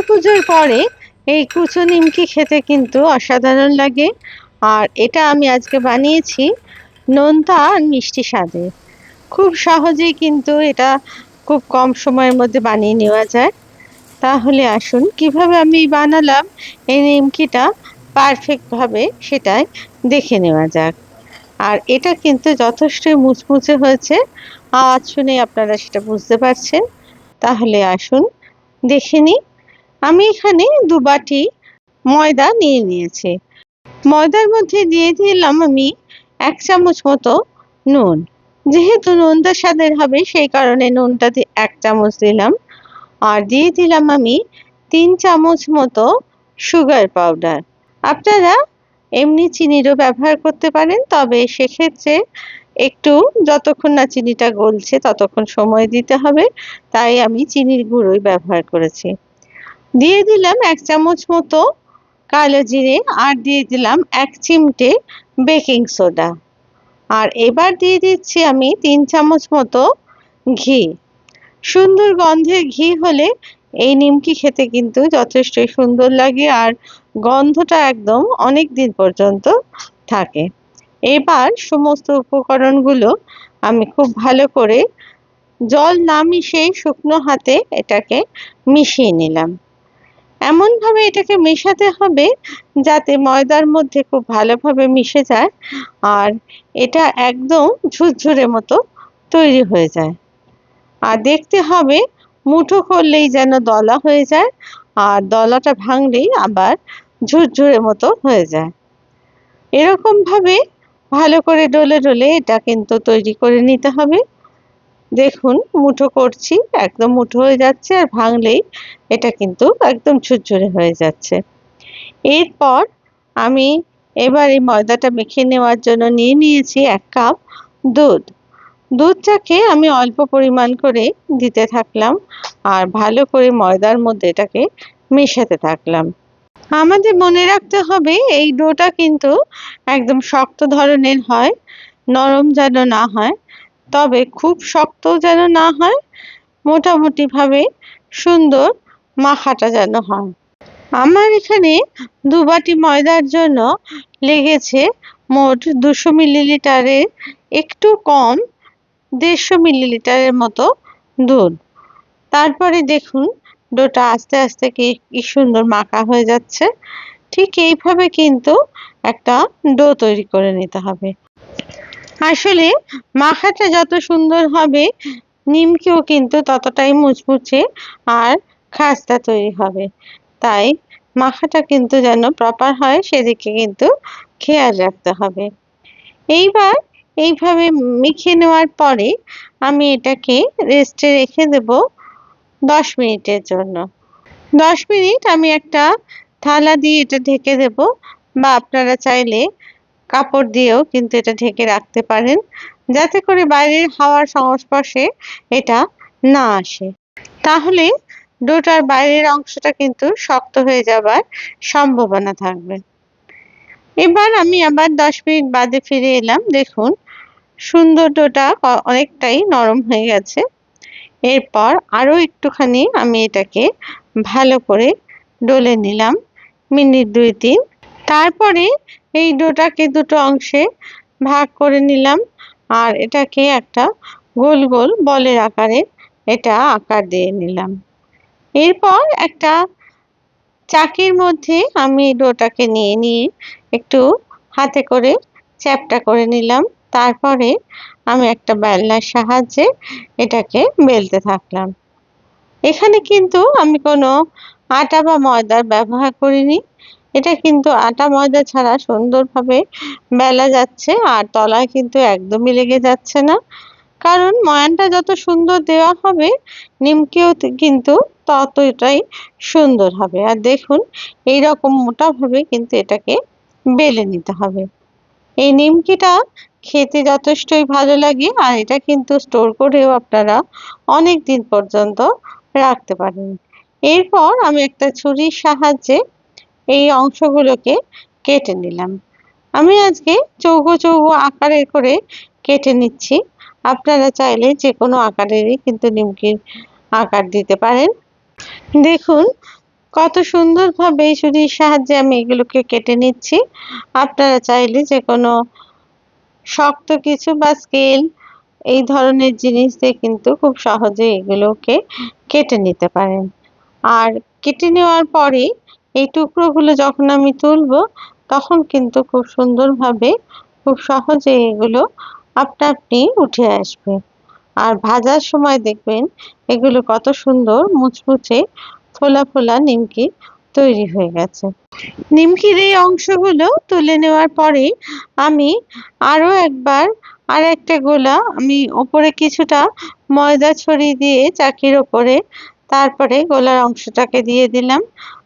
দুর্গাপুজোর পরে এই কুচো নিমকি খেতে কিন্তু অসাধারণ লাগে। আর এটা আমি আজকে বানিয়েছি নোনতা আর মিষ্টি স্বাদে। খুব সহজেই কিন্তু এটা খুব কম সময়ের মধ্যে বানিয়ে নেওয়া যায়। তাহলে আসুন, কীভাবে আমি বানালাম এই নিমকিটা পারফেক্টভাবে সেটাই দেখে নেওয়া যাক। আর এটা কিন্তু যথেষ্টই মুচমুচে হয়েছে। আওয়াজ শুনে আপনারা সেটা বুঝতে পারছেন। তাহলে আসুন, দেখে নিই। আমি এখানে দু বাটি ময়দা নিয়ে নিয়েছি। ময়দার মধ্যে দিয়ে দিলাম আমি এক চামচ মতো নুন। যেহেতু নুনটা স্বাদের হবে, সেই কারণে নুনটা এক চামচ দিলাম। আর দিয়ে দিলাম আমি তিন চামচ মতো সুগার পাউডার। আপনারা এমনি চিনিরও ব্যবহার করতে পারেন, তবে সেক্ষেত্রে একটু যতক্ষণ না চিনিটা গলছে ততক্ষণ সময় দিতে হবে। তাই আমি চিনির গুঁড়োই ব্যবহার করেছি। দিয়ে দিলাম এক চামচ মতো কালো জিরে আর দিয়ে দিলাম এক চিমটে বেকিং সোডা। আর এবার দিয়ে দিচ্ছি আমি তিন চামচ মতো ঘি। সুন্দর গন্ধের ঘি হলে এই নিমকি খেতে কিন্তু যথেষ্ট সুন্দর লাগে আর গন্ধটা একদম অনেক দিন পর্যন্ত থাকে। এবার সমস্ত উপকরণগুলো আমি খুব ভালো করে জল না মিশিয়ে শুকনো হাতে এটাকে মিশিয়ে নিলাম। এমনভাবে এটাকে মেশাতে হবে যাতে ময়দার মধ্যে খুব ভালোভাবে মিশে যায় আর এটা একদম ঝুরঝুরে মতো তৈরি হয়ে যায়। আর দেখতে হবে মুঠো করলেই যেন দলা হয়ে যায় আর দলাটা ভাঙলেই আবার ঝুরঝুরে মতো হয়ে যায়। এরকমভাবে ভালো করে ডলে ডলে এটা কিন্তু তৈরি করে নিতে হবে। দেখুন, মুঠো করছি, একদম মুঠো হয়ে যাচ্ছে আর ভাঙলেই এটা কিন্তু একদম ঝুরঝুরে হয়ে যাচ্ছে। এরপর আমি এবার এই ময়দাটা মেখে নেওয়ার জন্য নিয়ে নিয়েছি এক কাপ দুধ। দুধটাকে আমি অল্প পরিমাণ করে দিতে থাকলাম আর ভালো করে ময়দার মধ্যে এটাকে মেশাতে থাকলাম। আমাদের মনে রাখতে হবে, এই ডোটা কিন্তু একদম শক্ত ধরনের হয়, নরম যেন না হয়। তবে খুব শক্ত যেন না হয়, মোটামুটিভাবে সুন্দর মাখাটা যেন হয়। আমার এখানে দু বাটি ময়দার জন্য লেগেছে মোট দুশো মিলিলিটারের একটু কম দেড়শো মিলিলিটারের মতো দুধ। তারপরে দেখুন, ডোটা আস্তে আস্তে কি কি সুন্দর মাখা হয়ে যাচ্ছে। ঠিক এইভাবে কিন্তু একটা ডো তৈরি করে নিতে হবে। আসলে মাখাটা যত সুন্দর হবে, নিমকিও কিন্তু ততটাই মুচমুচে আর খাস্তা তৈরি হবে। তাই মাখাটা কিন্তু যেন প্রপার হয়, সেদিকে কিন্তু খেয়াল রাখতে হবে। এইবার এইভাবে মেখে নেওয়ার পরে আমি এটাকে রেস্টে রেখে দেব দশ মিনিটের জন্য। দশ মিনিট আমি একটা থালা দিয়ে এটা ঢেকে দেব বা আপনারা চাইলে কাপড় দিয়েও কিন্তু এটা ঢেকে রাখতে পারেন, যাতে করে বাইরের হাওয়ার সংস্পর্শে এটা না আসে। তাহলে ডোটার বাইরের অংশটা কিন্তু শক্ত হয়ে যাবার সম্ভাবনা থাকবে। এবার আমি আবার দশ মিনিট বাদে ফিরে এলাম। দেখুন, সুন্দর ডোটা অনেকটাই নরম হয়ে গেছে। এরপর আরও একটুখানি আমি এটাকে ভালো করে ডলে নিলাম। মিনিট দুই, তিন তারপরে এই ডোটাকে দুটো অংশে ভাগ করে নিলাম। আর এটাকে একটা গোল গোল বলের আকারে এটা আকার দিয়ে নিলাম। এরপর একটা চাকির মধ্যে আমি ডোটাকে নিয়ে নিয়ে একটু হাতে করে চ্যাপটা করে নিলাম। তারপরে আমি একটা বেলনার সাহায্যে এটাকে বেলতে থাকলাম। এখানে কিন্তু আমি কোনো আটা বা ময়দার ব্যবহার করিনি। এটা কিন্তু আটা ময়দা ছাড়া সুন্দরভাবে বেলা যাচ্ছে আর তলায় কিন্তু একদমই লেগে যাচ্ছে না। কারণ ময়ানটা যত সুন্দর দেওয়া হবে, নিমকিও কিন্তু ততটাই সুন্দর হবে। আর দেখুন এই রকম মোটাভাবে কিন্তু এটাকে বেলে নিতে হবে। এই নিমকিটা খেতে যথেষ্টই ভালো লাগে আর এটা কিন্তু স্টোর করেও আপনারা অনেক দিন পর্যন্ত রাখতে পারেন। এরপর আমি একটা ছুরির সাহায্যে এই অংশগুলোকে কেটে নিলাম। আমি আজকে চৌকো চৌকো আকারে করে কেটে নিচ্ছি। আপনারা চাইলে যে কোনো আকারেরই কিন্তু নিমকির আকার দিতে পারেন। দেখুন, কত সুন্দরভাবে ছুরির সাহায্যে আমি এগুলোকে কেটে নিচ্ছি। আপনারা চাইলে যে কোনো শক্ত কিছু বা স্কেল এই ধরনের জিনিস দিয়ে কিন্তু খুব সহজে এগুলোকে কেটে নিতে পারেন। আর কেটে নেওয়ার পরে এই টুকরোগুলো যখন আমি তুলব, তখন কিন্তু খুব সুন্দরভাবে, খুব সহজে এগুলো আপনা আপনি উঠে আসবে। আর ভাজার সময় দেখবেন, এগুলো কত সুন্দর মুচমুচে ফোলা ফোলা নিমকি তৈরি হয়ে গেছে। নিমকির এই অংশগুলো তুলে নেওয়ার পরে আমি আরও একবার আর একটা গোলা আমি ওপরে কিছুটা ময়দা ছড়িয়ে দিয়ে চাকির ওপরে, তারপরে গোলার অংশটাকে দিয়ে দিলাম।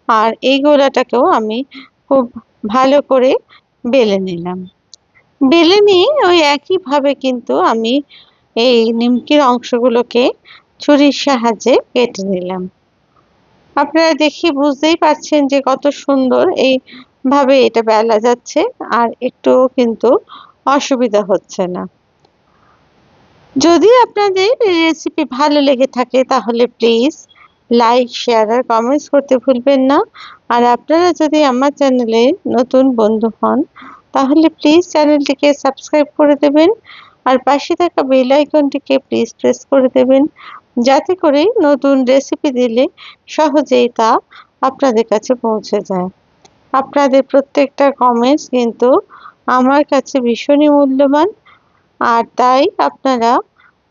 আর এই গোলাটাকেও আমি খুব ভালো করে বেলে নিলাম। বেলে নিয়ে ওই একইভাবে কিন্তু আমি এই নিমকির অংশগুলোকে ছুরির সাহায্যে কেটে নিলাম। আপনারা দেখি বুঝতেই পারছেন যে কত সুন্দর এইভাবে এটা বেলা যাচ্ছে আর একটুও কিন্তু অসুবিধা হচ্ছে না। যদি আপনাদের রেসিপি ভালো লেগে থাকে তাহলে প্লিজ লাইক শেয়ার আর কমেন্টস করতে ভুলবেন না। আর আপনারা যদি আমার চ্যানেলে নতুন বন্ধু হন, তাহলে প্লিজ চ্যানেলটিকে সাবস্ক্রাইব করে দেবেন। আর পাশে থাকা বেল আইকনটিকে প্লিজ প্রেস করে দেবেন। যাতে করে নতুন রেসিপি দিলে সহজেই তা আপনাদের কাছে পৌঁছে যায়। আপনাদের প্রত্যেকটা কমেন্টস কিন্তু আমার কাছে ভীষণই মূল্যবান। আর তাই আপনারা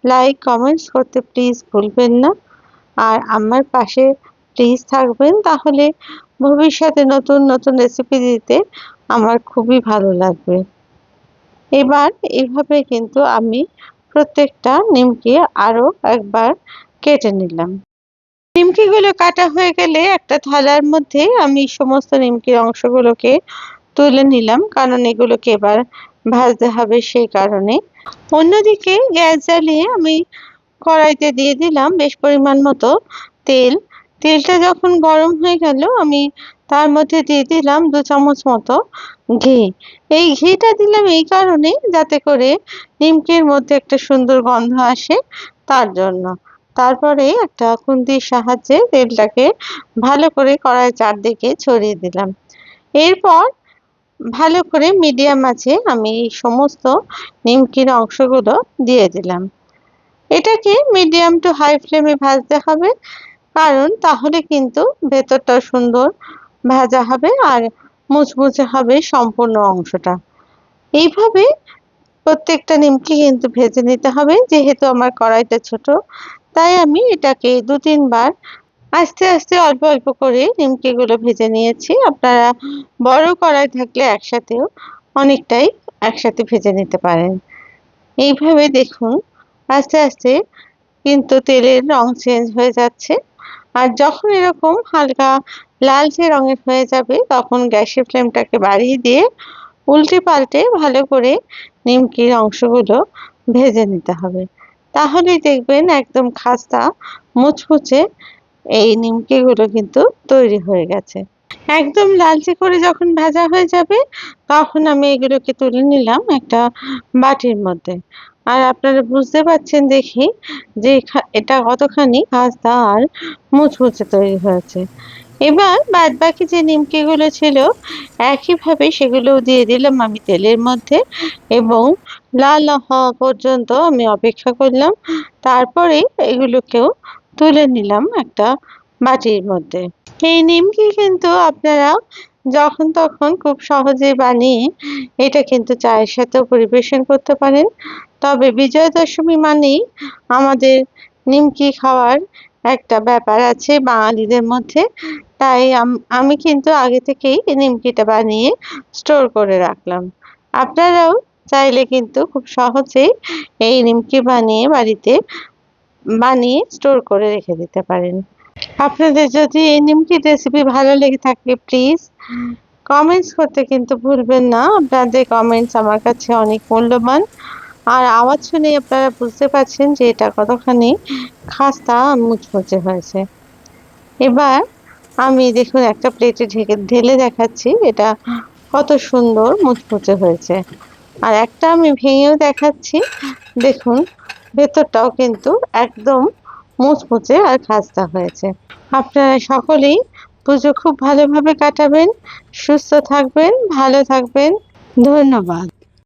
লাইক কমেন্টস করতে প্লিজ ভুলবেন না। আর আমার পাশে প্লিজ থাকবেন, তাহলে ভবিষ্যতে নতুন নতুন রেসিপি দিতে আমার খুবই ভালো লাগবে। এবার এইভাবে কিন্তু আমি প্রত্যেকটা নিমকি আরও একবার কেটে নিলাম। নিমকিগুলো কাটা হয়ে গেলে একটা থালার মধ্যে আমি সমস্ত নিমকির অংশগুলোকে তুলে নিলাম, কারণ এগুলোকে এবার ভাজতে হবে সেই কারণে। অন্যদিকে গ্যাস জ্বালিয়ে আমি কড়াইতে দিয়ে দিলাম বেশ পরিমাণ মতো তেল। তেলটা যখন গরম হয়ে গেল, আমি তার মধ্যে দিয়ে দিলাম দু চামচ মতো ঘি। এই ঘিটা দিলাম এই কারণে যাতে করে নিমকির মধ্যে একটা সুন্দর গন্ধ আসে তার জন্য। তারপরে একটা খুন্তির সাহায্যে তেলটাকে ভালো করে কড়াই চারদিকে ছড়িয়ে দিলাম। এরপর ভালো করে মিডিয়াম আছে আমি এই সমস্ত নিমকির অংশগুলো দিয়ে দিলাম। এটাকে মিডিয়াম টু হাই ফ্লেমে ভাজতে হবে? কারণ তাহলে কিন্তু ভেতরটা সুন্দর ভাজা হবে আর মুচমুচে হবে সম্পূর্ণ অংশটা। এইভাবে প্রত্যেকটা নিমকি কিন্তু ভেজে নিতে হবে, যেহেতু আমার কড়াইটা ছোট। তাই আমি এটাকে দু তিনবার আস্তে আস্তে অল্প অল্প করে নিমকিগুলো ভেজে নিয়েছি। আপনারা বড় কড়াই থাকলে একসাথেও অনেকটাই একসাথে ভেজে নিতে পারেন। এইভাবে দেখুন আস্তে আস্তে কিন্তু তেলের রং চেঞ্জ হয়ে যাচ্ছে। আর যখন এরকম হালকা লালচে রঙের হয়ে যাবে, তখন গ্যাসের ফ্লেমটাকে বাড়িয়ে দিয়ে উল্টে পাল্টে ভালো করে নিমকির অংশগুলো ভেজে নিতে হবে। তাহলেই দেখবেন একদম খাস্তা মুচমুচে এই নিমকিগুলো কিন্তু তৈরি হয়ে গেছে। একদম লালচে করে যখন ভাজা হয়ে যাবে, তখন আমি এগুলোকে তুলে নিলাম একটা বাটির মধ্যে। আর আপনারা বুঝতে পারছেন দেখি যে এটা কতখানি খাস্তা আর মুচমুচে তৈরি হয়েছে। এবার বাদ বাকি যে নিমকিগুলো ছিল, একইভাবে সেগুলোও দিয়ে দিলাম আমি তেলের মধ্যে এবং লাল হওয়া পর্যন্ত আমি অপেক্ষা করলাম। তারপরে এগুলোকেও তুলে নিলাম একটা বাটির মধ্যে। এই নিমকি কিন্তু আপনারা যখন তখন খুব সহজে বানিয়ে এটা কিন্তু চায়ের সাথেও পরিবেশন করতে পারেন। তবে বিজয়া দশমী মানেই আমাদের নিমকি খাওয়ার একটা ব্যাপার আছে বাঙালিদের মধ্যে। তাই আমি কিন্তু আগে থেকেই নিমকিটা বানিয়ে স্টোর করে রাখলাম। আপনারাও চাইলে কিন্তু খুব সহজেই এই নিমকি বানিয়ে বাড়িতে বানিয়ে স্টোর করে রেখে দিতে পারেন। আপনাদের যদি এই নিমকি রেসিপি ভালো লেগে থাকে প্লিজ কমেন্টস করতে কিন্তু ভুলবেন না। আপনাদের কমেন্টস আমার কাছে অনেক মূল্যবান। আর আওয়াজ শুনে আপনারা বুঝতে পারছেন যে এটা কতখানি খাস্তা মুচমুচে হয়েছে। এবার আমি দেখুন একটা প্লেটে ঢেকে, ঢেলে দেখাচ্ছি এটা কত সুন্দর মুচমুচে হয়েছে। আর একটা আমি ভেঙেও দেখাচ্ছি। দেখুন, ভেতরটাও কিন্তু একদম মুচমুচে আর খাস্তা হয়েছে। আপনারা সকলেই পুজো খুব ভালোভাবে কাটাবেন, সুস্থ থাকবেন, ভালো থাকবেন। ধন্যবাদ।